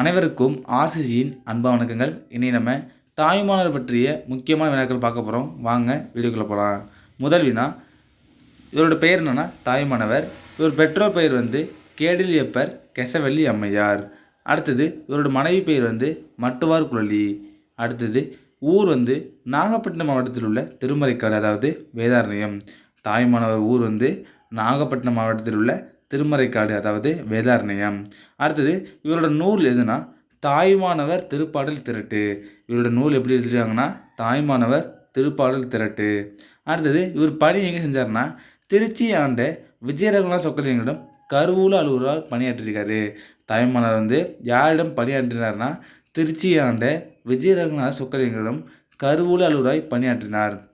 அனைவருக்கும் ஆர்சிசியின் அன்பா வணக்கங்கள். இனி நம்ம தாய்மானவர் பற்றிய முக்கியமான வினாக்கள் பார்க்க போகிறோம் வாங்க வீடியோக்குள்ளே போகலாம் முதல் வினா இவரோட பெயர் என்னென்னா தாய்மானவர். இவர் பெற்றோர் பெயர் வந்து கேடிலியப்பர் கெசவள்ளி அம்மையார். அடுத்தது இவரோட மனைவி பெயர் வந்து மட்டுவார் குழலி. அடுத்தது ஊர் வந்து நாகப்பட்டினம் மாவட்டத்தில் உள்ள திருமறைக்காடு அதாவது வேதாரண்யம். தாய்மானவர் ஊர் வந்து நாகப்பட்டினம் மாவட்டத்தில் உள்ள திருமறைக்காடு அதாவது வேதாரண்யம். அடுத்தது இவரோட நூல் எதுனா தாய்மானவர் திருப்பாடல் திரட்டு. இவரோட நூல் எப்படி எழுதிருக்காங்கன்னா தாய்மானவர் திருப்பாடல் திரட்டு. அடுத்தது இவர் பணி எங்கே செஞ்சாருன்னா திருச்சி ஆண்ட விஜயரகுநாத் சொக்கலிங்கரிடம் கருவூல அலுவலராக பணியாற்றிருக்காரு. தாய்மானவர் வந்து யாரிடம் பணியாற்றினார்னா திருச்சி ஆண்ட விஜயரகுநாத் சொக்கலிங்கரிடம் கருவூல அலுவலராய் பணியாற்றினார்.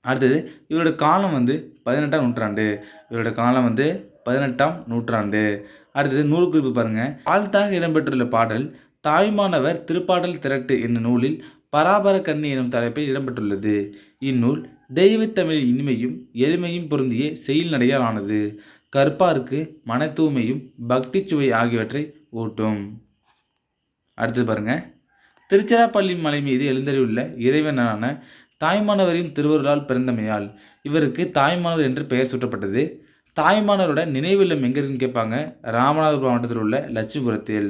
அடுத்தது இவரோட காலம் வந்து பதினெட்டாம் நூற்றாண்டு. இவரோட காலம் வந்து பதினெட்டாம் நூற்றாண்டு. அடுத்தது நூல் குறிப்பு பாருங்கள் வாழ்த்தாக இடம்பெற்றுள்ள பாடல் தாய்மானவர் திருப்பாடல் திரட்டு என்னும் நூலில் பராபர கண்ணி எனும் தலைப்பில் இடம்பெற்றுள்ளது. இந்நூல் தெய்வத்தமிழ் இனிமையும் எளிமையும் பொருந்திய செயல் நடையால் ஆனது. கற்பாருக்கு மன தூய்மையும் பக்தி சுவை ஆகியவற்றை ஊட்டும். அடுத்தது பாருங்க. திருச்சிராப்பள்ளி மலை மீது எழுந்தறிவுள்ள இறைவனான தாய்மானவரின் திருவருளால் பிறந்தமையால் இவருக்கு தாய்மானவர் என்று பெயர் சூட்டப்பட்டது. தாய்மானவரோட நினைவில்லம் எங்கே இருக்குன்னு கேட்பாங்க. ராமநாதபுரம் மாவட்டத்தில் உள்ள லட்சுமிபுரத்தில்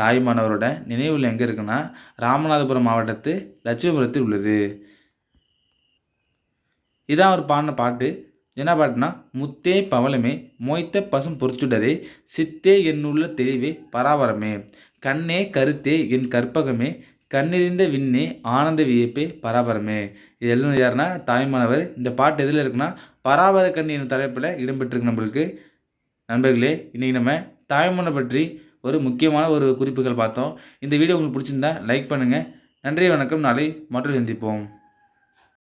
தாய்மானவரோட நினைவில் எங்கே இருக்குன்னா ராமநாதபுரம் மாவட்டத்து லட்சுமிபுரத்தில் உள்ளது. இதான் அவர் பாடின பாட்டு. என்ன பாட்டுனா முத்தே பவளமே மொய்த்த பசும் பொற்சுடரே சித்தே என்னுள்ள தெளிவே பராபரமே கண்ணே கருத்தே என் கற்பகமே கண்ணெறிந்த விண்ணே ஆனந்த வியப்பே பராபரமே. இது எழுதுனது யாருன்னா தாய்மானவர். இந்த பாட்டு எதில் இருக்குன்னா பராபர கண்ணி என்ற தலைப்பில் இடம்பெற்றிருக்கு நம்மளுக்கு. நண்பர்களே இன்றைக்கி நம்ம தாய்மனை பற்றி ஒரு முக்கியமான ஒரு குறிப்புகள் பார்த்தோம். இந்த வீடியோ உங்களுக்கு பிடிச்சிருந்தா லைக் பண்ணுங்கள் நன்றி வணக்கம். நாளை மற்றும் சந்திப்போம்.